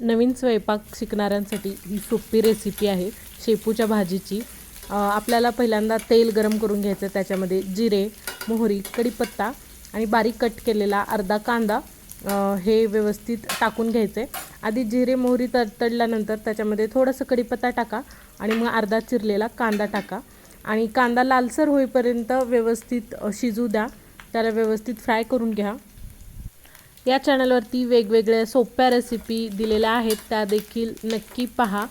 नवीन स्वयंपाक शिकणाऱ्यांसाठी ही सोपी रेसिपी आहे. शेपूच्या भाजीची. आपल्याला पहिल्यांदा तेल गरम करून घ्यायचं त्याच्यामध्ये जिरे मोहरी कढीपत्ता आणि बारीक कट केलेला अर्धा कांदा हे व्यवस्थित टाकून घ्यायचे आधी जिरे मोहरी तडतडल्यानंतर त्याच्यामध्ये थोडंसं कढीपत्ता टाका आणि मग अर्धा चिरलेला कांदा टाका. आणि कांदा लालसर होईपर्यंत व्यवस्थित शिजू द्या. त्याला व्यवस्थित फ्राय करून घ्या. या चॅनलवरती वेगवेगळ्या सोप्या रेसिपी दिलेल्या आहेत. त्या देखील नक्की पहा.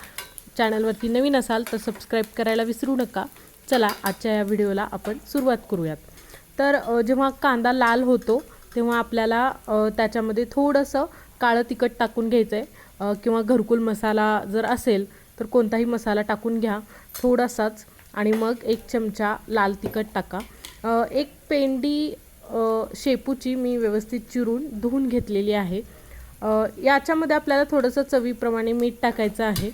चॅनलवरती नवीन असाल तर सबस्क्राईब करायला विसरू नका. चला आजच्या या व्हिडिओला आपण सुरुवात करूयात. तर जेव्हा कांदा लाल होतो तेव्हा आपल्याला त्याच्यामध्ये थोडंसं काळं तिखट टाकून घ्यायचं आहे किंवा घरकुल मसाला जर असेल तर कोणताही मसाला टाकून घ्या. थोडासाच. आणि मग एक चमचा लाल तिखट टाका. एक पेंडी शेपूची मी व्यवस्थित चिरून धुवून घेतलेली आहे. याच्यामध्ये आपल्याला थोडंसं चवीप्रमाणे मीठ टाकायचं आहे.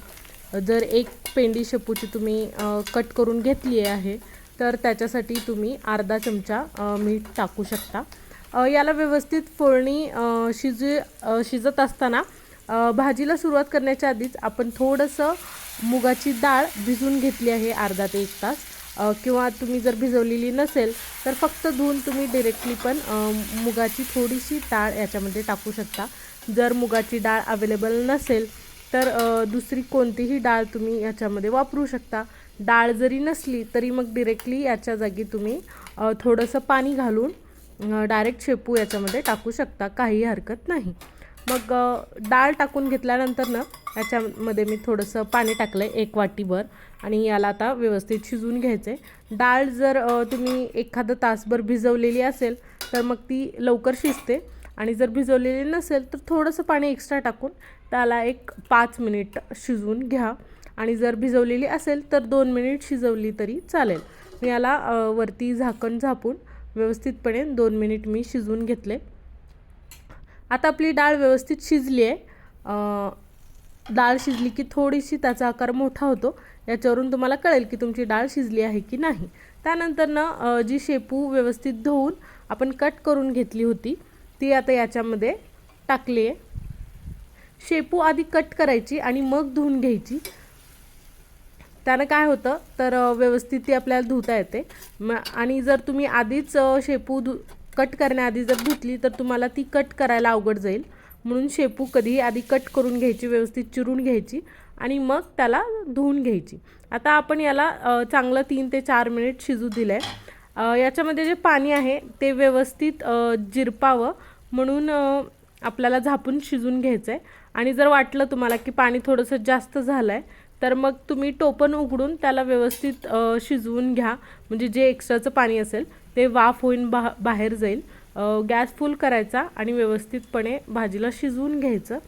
जर एक पेंडी शेपूची तुम्ही कट करून घेतली आहे तर त्याच्यासाठी तुम्ही अर्धा चमचा मीठ टाकू शकता. याला व्यवस्थित फोडणी शिजू शिजत असताना भाजीला सुरुवात करण्याच्या आधीच आपण थोडंसं मुगाची डाळ भिजून घेतली आहे अर्धा ते एक तास. किंवा तुम्ही जर भिजवलेली नसेल तर फक्त धुवून तुम्ही डिरेक्टली पण मुगाची थोडीशी डाळ याच्यामध्ये टाकू शकता. जर मुगाची डाळ अवेलेबल नसेल तर दुसरी कोणतीही डाळ तुम्ही याच्यामध्ये वापरू शकता. डाळ जरी नसली तरी मग डिरेक्टली याच्या जागी तुम्ही थोडंसं पाणी घालून डायरेक्ट शेपू याच्यामध्ये टाकू शकता. काही हरकत नाही. मग डाळ टाकून घेतल्यानंतर ना याच्यामध्ये मी थोडंसं पाणी टाकलं आहे एक वाटीभर आणि याला आता व्यवस्थित शिजवून घ्यायचं आहे डाळ जर तुम्ही एखादं तासभर भिजवलेली असेल तर मग ती लवकर शिजते. आणि जर भिजवलेली नसेल तर थोडंसं पाणी एक्स्ट्रा टाकून त्याला एक पाच मिनिट शिजवून घ्या. आणि जर भिजवलेली असेल तर दोन मिनिट शिजवली तरी चालेल. मी याला वरती झाकण झापून व्यवस्थितपणे दोन मिनिट मी शिजवून घेतले. आता आपली डाळ व्यवस्थित शिजली आहे डाळ शिजली की थोडीशी त्याचा आकार मोठा होतो. याच्यावरून तुम्हाला कळेल की तुमची डाळ शिजली आहे की नाही. त्यानंतर ना जी शेपू व्यवस्थित धुवून आपण कट करून घेतली होती ती आता याच्यामध्ये टाकली आहे. शेपू आधी कट करायची आणि मग धुवून घ्यायची. त्यानं काय होतं तर व्यवस्थित ती आपल्याला धुता येते. म आणि जर तुम्ही आधीच शेपू धु कट करण्याआधी जर धुतली तर तुम्हाला ती कट करायला अवघड जाईल. म्हणून शेपू कधीही आधी कट करून घ्यायची व्यवस्थित चिरून घ्यायची आणि मग त्याला धुवून घ्यायची. आता आपण याला चांगलं तीन ते चार मिनिट शिजू दिलं आहे याच्यामध्ये जे पाणी आहे ते व्यवस्थित जिरपावं म्हणून आपल्याला झापून शिजून घ्यायचं आहे आणि जर वाटलं तुम्हाला की पाणी थोडंसं जास्त झालं आहे तर मग तुम्ही टोपण उघडून त्याला व्यवस्थित शिजवून घ्या. म्हणजे जे एक्स्ट्राचं पाणी असेल ते वाफ होईन बा बाहेर जाईल. गॅस फुल करायचा आणि व्यवस्थितपणे भाजीला शिजवून घ्यायचं.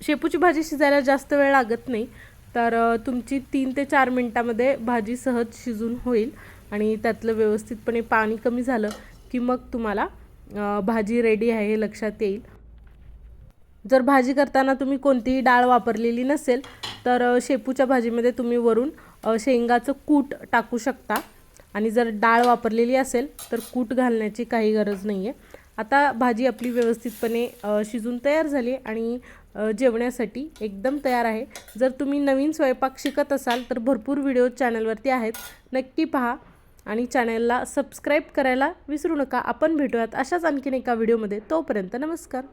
शेपूची भाजी शिजायला जास्त वेळ लागत नाही तर तुमची तीन ते चार मिनटामध्ये भाजी सहज शिजून होईल आणि त्यातलं व्यवस्थितपणे पाणी कमी झालं की मग तुम्हाला भाजी रेडी आहे हे लक्षात येईल. जर भाजी करताना तुम्ही कोणतीही डाळ वापरलेली नसेल तर शेपूच्या भाजीमध्ये तुम्ही वरून शेंगाचं कूट टाकू शकता. आणि जर डाळ वापरलेली असेल तर कूट घालण्याची काही गरज नाही आहे आता भाजी आपली व्यवस्थितपणे शिजून तयार झाली आणि जेवण्यासाठी एकदम तयार आहे. जर तुम्ही नवीन स्वयंपाक शिकत असाल तर भरपूर व्हिडिओ चॅनलवरती आहेत. नक्की पहा आणि चॅनलला सबस्क्राईब करायला विसरू नका. आपण भेटूयात अशाच आणखीन एका व्हिडिओमध्ये. तोपर्यंत नमस्कार.